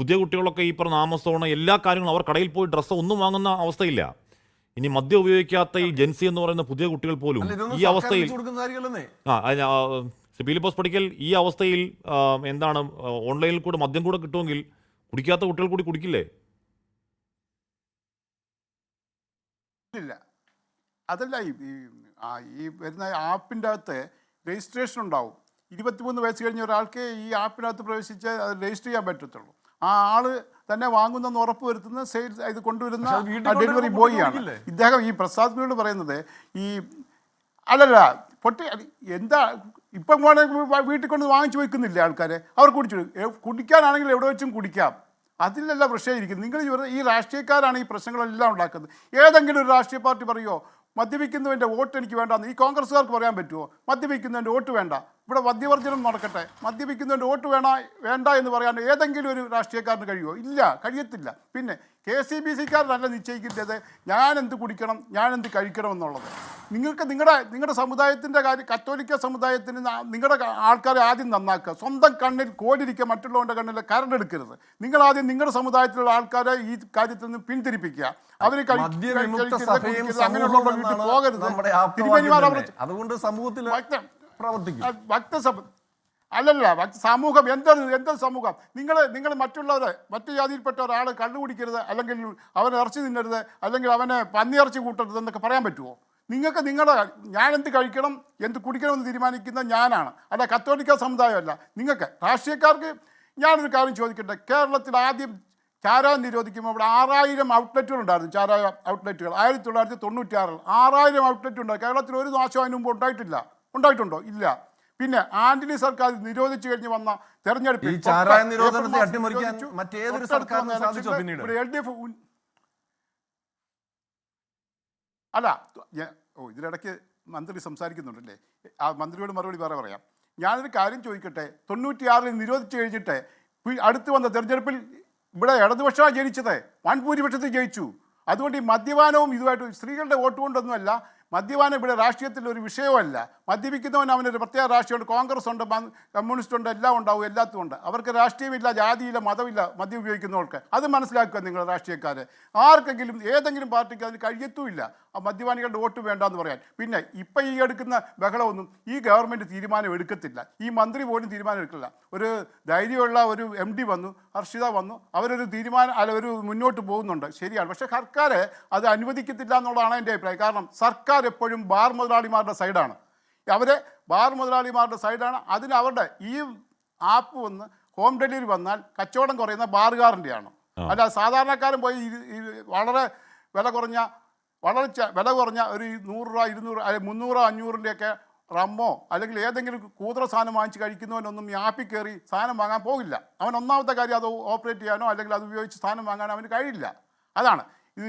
പുതിയ കുട്ടികളൊക്കെ ഈ പറഞ്ഞ ആമസോണ് എല്ലാ കാര്യങ്ങളും അവർ കടയിൽ പോയി ഡ്രസ്സ് ഒന്നും വാങ്ങുന്ന അവസ്ഥയില്ല. ഇനി മദ്യം ഉപയോഗിക്കാത്ത ഈ ജെൻസി എന്ന് പറയുന്ന പുതിയ കുട്ടികൾ പോലും ഈ അവസ്ഥയിൽ ബോസ് പഠിക്കൽ ഈ അവസ്ഥയിൽ എന്താണ് ഓൺലൈനിൽ കൂടെ മദ്യം കൂടെ കിട്ടുമെങ്കിൽ കുടിക്കാത്ത കുട്ടികൾ കൂടി കുടിക്കില്ലേ? ഇല്ല. അതല്ല ഈ വരുന്ന ആപ്പിന്റെ അകത്ത് രജിസ്ട്രേഷൻ ഉണ്ടാവും. ഇരുപത്തിമൂന്ന് വയസ്സ് കഴിഞ്ഞ ഒരാൾക്ക് ഈ ആപ്പിനകത്ത് പ്രവേശിച്ച് അത് രജിസ്റ്റർ ചെയ്യാൻ പറ്റത്തുള്ളൂ. ആ ആൾ തന്നെ വാങ്ങുന്നെന്ന് ഉറപ്പ് വരുത്തുന്ന സെയിൽസ് ഇത് കൊണ്ടുവരുന്ന ഡെലിവറി ബോയിയാണ് ബോയ് ആണ്? ഇദ്ദേഹം ഈ പ്രസാദിനോട് പറയുന്നത് ഈ അല്ലല്ല പൊട്ടി എന്താ ഇപ്പം വീട്ടിൽ കൊണ്ട് വാങ്ങിച്ചു വെക്കുന്നില്ല ആൾക്കാരെ? അവർ കുടിച്ചു കുടിക്കാനാണെങ്കിൽ എവിടെ വെച്ചും കുടിക്കാം. അതിലല്ല പ്രശ്നം ഇരിക്കുന്നത്. നിങ്ങൾ ഈ ഈ രാഷ്ട്രീയക്കാരാണ് ഈ പ്രശ്നങ്ങളെല്ലാം ഉണ്ടാക്കുന്നത്. ഏതെങ്കിലും ഒരു രാഷ്ട്രീയ പാർട്ടി പറയുമോ മദ്യപിക്കുന്നതിന്റെ വോട്ട് എനിക്ക് വേണ്ടാന്ന് ഈ കോൺഗ്രസ്സുകാർക്ക് പറയാൻ പറ്റുമോ മദ്യപിക്കുന്നതിന്റെ വോട്ട് വേണ്ട. ഇവിടെ മദ്യവർജനം നടക്കട്ടെ. മദ്യപിക്കുന്നതിന്റെ വോട്ട് വേണ വേണ്ട എന്ന് പറയാൻ ഏതെങ്കിലും ഒരു രാഷ്ട്രീയക്കാരന് കഴിയുമോ? ഇല്ല കഴിയത്തില്ല. പിന്നെ കെ സി ബി സിക്കാരനല്ല നിശ്ചയിക്കേണ്ടത് ഞാൻ എന്ത് കുടിക്കണം ഞാൻ എന്ത് കഴിക്കണം എന്നുള്ളത്. നിങ്ങൾക്ക് നിങ്ങളുടെ നിങ്ങളുടെ സമുദായത്തിന്റെ കാര്യം കത്തോലിക്ക സമുദായത്തിന് നിങ്ങളുടെ ആൾക്കാരെ ആദ്യം നന്നാക്കുക. സ്വന്തം കണ്ണിൽ കോലിരിക്കുക മറ്റുള്ളവരുടെ കണ്ണിൽ കരടെടുക്കരുത് നിങ്ങൾ ആദ്യം നിങ്ങളുടെ സമുദായത്തിലുള്ള ആൾക്കാരെ ഈ കാര്യത്തിൽ നിന്ന് പിന്തിരിപ്പിക്കുക. അവർ അങ്ങനെയുള്ള വീട്ടിൽ പോകരുത്. അതുകൊണ്ട് സമൂഹത്തിൽ പ്രവർത്തിക്കും. ഭക്തസഭ അല്ലല്ല സമൂഹം എന്തൊരു എന്തൊരു സമൂഹം? നിങ്ങൾ നിങ്ങൾ മറ്റുള്ളവരെ മറ്റു ജാതിയിൽപ്പെട്ട ഒരാൾ കള്ളു കുടിക്കരുത് അല്ലെങ്കിൽ അവനെ ഇറച്ചി തിന്നരുത് അല്ലെങ്കിൽ അവനെ പന്നിയിറച്ചി കൂട്ടരുത് എന്നൊക്കെ പറയാൻ പറ്റുമോ നിങ്ങൾക്ക് നിങ്ങളുടെ ഞാൻ എന്ത് കഴിക്കണം എന്ത് കുടിക്കണമെന്ന് തീരുമാനിക്കുന്ന ഞാനാണ്. അല്ല കത്തോലിക്ക സമുദായമല്ല. നിങ്ങൾക്ക് രാഷ്ട്രീയക്കാർക്ക് ഞാനൊരു കാര്യം ചോദിക്കട്ടെ. കേരളത്തിൽ ആദ്യം ചാരായം നിരോധിക്കുമ്പോൾ അവിടെ ആറായിരം ഔട്ട്ലെറ്റുകൾ ഉണ്ടായിരുന്നു ചാരായ ഔട്ട്ലെറ്റുകൾ ആയിരത്തി തൊള്ളായിരത്തി തൊണ്ണൂറ്റിയാറിൽ ആറായിരം ഔട്ട്ലെറ്റ് ഉണ്ടായി. കേരളത്തിൽ ഒരു നാശം അതിന് മുമ്പ് ഉണ്ടായിട്ടില്ല. ഉണ്ടായിട്ടുണ്ടോ? ഇല്ല. പിന്നെ ആന്റണി സർക്കാർ നിരോധിച്ചു കഴിഞ്ഞ് വന്ന തെരഞ്ഞെടുപ്പിൽ എൽ ഡി എഫ് അല്ല ഓ ഇതിലിടയ്ക്ക് മന്ത്രി സംസാരിക്കുന്നുണ്ടല്ലേ? ആ മന്ത്രിയോട് മറുപടി വേറെ പറയാം. ഞാനൊരു കാര്യം ചോദിക്കട്ടെ? തൊണ്ണൂറ്റിയാറിൽ നിരോധിച്ചു കഴിഞ്ഞിട്ട് അടുത്ത് വന്ന തെരഞ്ഞെടുപ്പിൽ ഇവിടെ ഇടതുപക്ഷമാണ് ജയിച്ചത് വൻ ഭൂരിപക്ഷത്തിൽ ജയിച്ചു. അതുകൊണ്ട് ഈ മദ്യപാനവും ഇതുമായിട്ട് സ്ത്രീകളുടെ വോട്ട് കൊണ്ടൊന്നുമല്ല മദ്യപാനം ഇവിടെ രാഷ്ട്രീയത്തിൽ ഒരു വിഷയമല്ല. മദ്യപിക്കുന്നവൻ അവനൊരു പ്രത്യേക രാഷ്ട്രീയമുണ്ട്. കോൺഗ്രസ് ഉണ്ട് കമ്മ്യൂണിസ്റ്റ് ഉണ്ട് എല്ലാം ഉണ്ടാവും എല്ലാത്തും ഉണ്ട്. അവർക്ക് രാഷ്ട്രീയമില്ല ജാതിയില്ല മതമില്ല മദ്യം ഉപയോഗിക്കുന്നവർക്ക്. അത് മനസ്സിലാക്കുക നിങ്ങൾ രാഷ്ട്രീയക്കാരെ. ആർക്കെങ്കിലും ഏതെങ്കിലും പാർട്ടിക്ക് അതിന് കഴിയത്തുമില്ല. മദ്യപാനികളുടെ വോട്ട് വേണ്ടെന്ന് പറയാൻ. പിന്നെ ഇപ്പം ഈ എടുക്കുന്ന ബഹളമൊന്നും ഈ ഗവൺമെന്റ് തീരുമാനം എടുക്കത്തില്ല. ഈ മന്ത്രി പോലും തീരുമാനം എടുക്കില്ല ഒരു ധൈര്യമുള്ള ഒരു എം ഡി വന്നു ഹർഷിത വന്നു അവരൊരു തീരുമാനം അല്ല ഒരു മുന്നോട്ട് പോകുന്നുണ്ട്. ശരിയാണ്. പക്ഷേ സർക്കാർ അത് അനുവദിക്കത്തില്ല എന്നുള്ളതാണ് എന്റെ അഭിപ്രായം. കാരണം സർക്കാർ എപ്പോഴും ബാർ മുതലാളിമാരുടെ സൈഡാണ്. അവരെ ബാർ മുതലാളിമാരുടെ സൈഡാണ്. അതിന് അവരുടെ ഈ ആപ്പ് വന്ന് ഹോം ഡെലിവറി വന്നാൽ കച്ചവടം കുറയുന്ന ബാറുകാരന്റെയാണ് അല്ല സാധാരണക്കാരൻ പോയി വളരെ വില കുറഞ്ഞ വളരെ വില കുറഞ്ഞ ഒരു നൂറ് രൂപ ഇരുന്നൂറ് അല്ലെങ്കിൽ മുന്നൂറോ അഞ്ഞൂറിന്റെയൊക്കെ റമ്മോ അല്ലെങ്കിൽ ഏതെങ്കിലും കൂതറ സാധനം വാങ്ങിച്ച് കഴിക്കുന്നവനൊന്നും ഈ ആപ്പിൽ കയറി സാധനം വാങ്ങാൻ പോകില്ല. അവൻ ഒന്നാമത്തെ കാര്യം അത് ഓപ്പറേറ്റ് ചെയ്യാനോ അല്ലെങ്കിൽ അത് ഉപയോഗിച്ച് സാധനം വാങ്ങാനോ അവന് കഴിയില്ല. അതാണ്. ഈ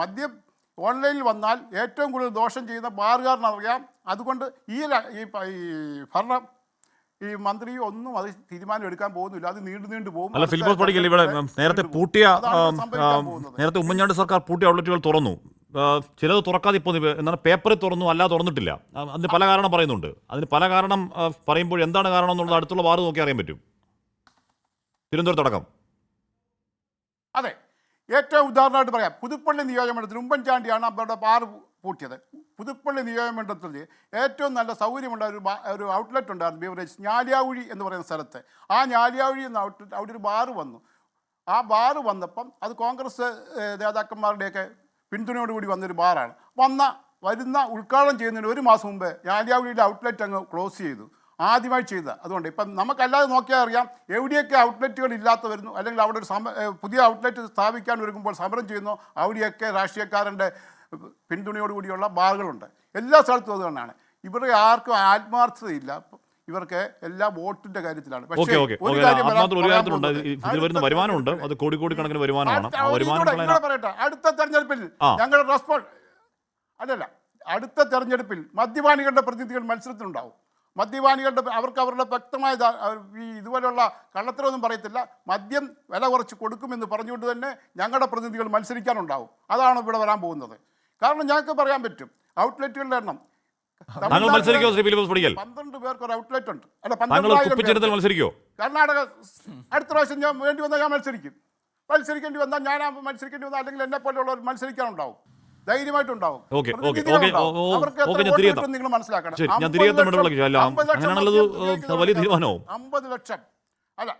മദ്യം ഓൺലൈനിൽ വന്നാൽ ഏറ്റവും കൂടുതൽ ദോഷം ചെയ്യുന്ന ബാറുകാരനറിയാം അതുകൊണ്ട് ഈ ഈ ഭരണം ഈ മന്ത്രി ഒന്നും അത് തീരുമാനം എടുക്കാൻ പോകുന്നില്ല. അത് നീണ്ടു നീണ്ടു പോകും. അല്ല ഫിലിപ്പോസ് പടിക്കൽ ഇവിടെ നേരത്തെ പൂട്ടിയ. നേരത്തെ ഉമ്മൻചാണ്ടി സർക്കാർ പൂട്ടിയ ഔട്ട്ലെറ്റുകൾ തുറന്നു. ചിലത് തുറക്കാതെ ഇപ്പോൾ എന്താണ് പേപ്പറിൽ തുറന്നു അല്ല തുറന്നിട്ടില്ല. അതിന് പല കാരണം പറയുന്നുണ്ട്. അതിന് പല കാരണം പറയുമ്പോൾ എന്താണ് കാരണം എന്നുള്ളത് അടുത്തുള്ള വാർ നോക്കി അറിയാൻ പറ്റും. തിരുവനന്തപുരത്തടക്കം. അതെ. ഏറ്റവും ഉദാഹരണമായിട്ട് പറയാം. പുതുപ്പള്ളി നിയോജകമണ്ഡലത്തിൽ ഉമ്മൻചാണ്ടിയാണ് അവരുടെ ബാർ പൂട്ടിയത്. പുതുപ്പള്ളി നിയോജകമണ്ഡലത്തിൽ ഏറ്റവും നല്ല സൗകര്യമുള്ള ഒരു ഒരു ഔട്ട്ലെറ്റ് ഉണ്ടായിരുന്നു. ബീവറേജ് ഞാലിയാവുഴി എന്ന് പറയുന്ന സ്ഥലത്ത്. ആ ഞാലിയാവുഴി എന്ന ഔട്ട്ലെറ്റ് അവിടെ ഒരു ബാറ് വന്നു. ആ ബാറ് വന്നപ്പം അത് കോൺഗ്രസ് നേതാക്കന്മാരുടെയൊക്കെ പിന്തുണയോടുകൂടി വന്നൊരു ബാറാണ്. വന്ന വരുന്ന ഉദ്ഘാടനം ചെയ്യുന്നതിന് ഒരു മാസം മുമ്പ് ഞാലിയാവുഴിയിലെ ഔട്ട്ലെറ്റ് അങ്ങ് ക്ലോസ് ചെയ്തു. ആദ്യമായി ചെയ്തത്. അതുകൊണ്ട് ഇപ്പം നമുക്കല്ലാതെ നോക്കിയാൽ അറിയാം എവിടെയൊക്കെ ഔട്ട്ലെറ്റുകൾ ഇല്ലാത്ത വരുന്നു അല്ലെങ്കിൽ അവിടെ ഒരു സമ പുതിയ ഔട്ട്ലെറ്റ് സ്ഥാപിക്കാൻ ഒരുങ്ങുമ്പോൾ സമരം ചെയ്യുന്നു അവിടെയൊക്കെ രാഷ്ട്രീയക്കാരന്റെ പിന്തുണയോടുകൂടിയുള്ള ബാറുകളുണ്ട്. എല്ലാ സ്ഥലത്തും അത് ഇവിടെ ആർക്കും ആത്മാർത്ഥതയില്ല. ഇവർക്ക് എല്ലാ വോട്ടിന്റെ കാര്യത്തിലാണ്. ഓക്കെ ഒരു കാര്യം വരുമാനമുണ്ട് തെരഞ്ഞെടുപ്പിൽ അത് കോടിക്കോടിക്കണക്കിന് വരുമാനമാണ് പറയട്ടെ. അടുത്ത തെരഞ്ഞെടുപ്പിൽ. ഞങ്ങളുടെ റെസ്പോൺ അല്ലല്ല. അടുത്ത തെരഞ്ഞെടുപ്പിൽ മദ്യപാനികളുടെ പ്രതിനിധികൾ മത്സരത്തിനുണ്ടാവും മദ്യപാനികളുടെ അവർക്ക് അവരുടെ വ്യക്തമായ ഈ ഇതുപോലെയുള്ള കള്ളത്തരമൊന്നും പറയത്തില്ല. മദ്യം വില കുറച്ച് കൊടുക്കുമെന്ന് പറഞ്ഞുകൊണ്ട് തന്നെ ഞങ്ങളുടെ പ്രതിനിധികൾ മത്സരിക്കാനുണ്ടാവും. അതാണ് ഇവിടെ വരാൻ പോകുന്നത്. കാരണം ഞങ്ങൾക്ക് പറയാൻ പറ്റും. ഔട്ട്ലെറ്റുകളുടെ എണ്ണം താങ്കൾ മത്സരിക്കോ ശ്രീ ഫിലിപ്പോസ് പൊടിക്കൽ പന്ത്രണ്ട് പേർക്ക് ഒരു ഔട്ട്ലെറ്റ് ഉണ്ട്. അല്ല താങ്കൾ കുപ്പിച്ചിരത്തിൽ മത്സരിക്കോ? കർണാടക അടുത്ത പ്രാവശ്യം ഞാൻ വേണ്ടി വന്നാൽ ഞാൻ മത്സരിക്കും. മത്സരിക്കേണ്ടി വന്നാൽ ഞാൻ മത്സരിക്കേണ്ടി വന്നാൽ അല്ലെങ്കിൽ എന്നെ പോലെയുള്ളവർ മത്സരിക്കാനുണ്ടാവും. ധൈര്യമായിട്ടുണ്ടാവും. നിങ്ങൾ മനസ്സിലാക്കണം. അങ്ങനെയാണുള്ളത് വലിയ. തീരുമാനവും. അമ്പത് ലക്ഷം. അല്ല.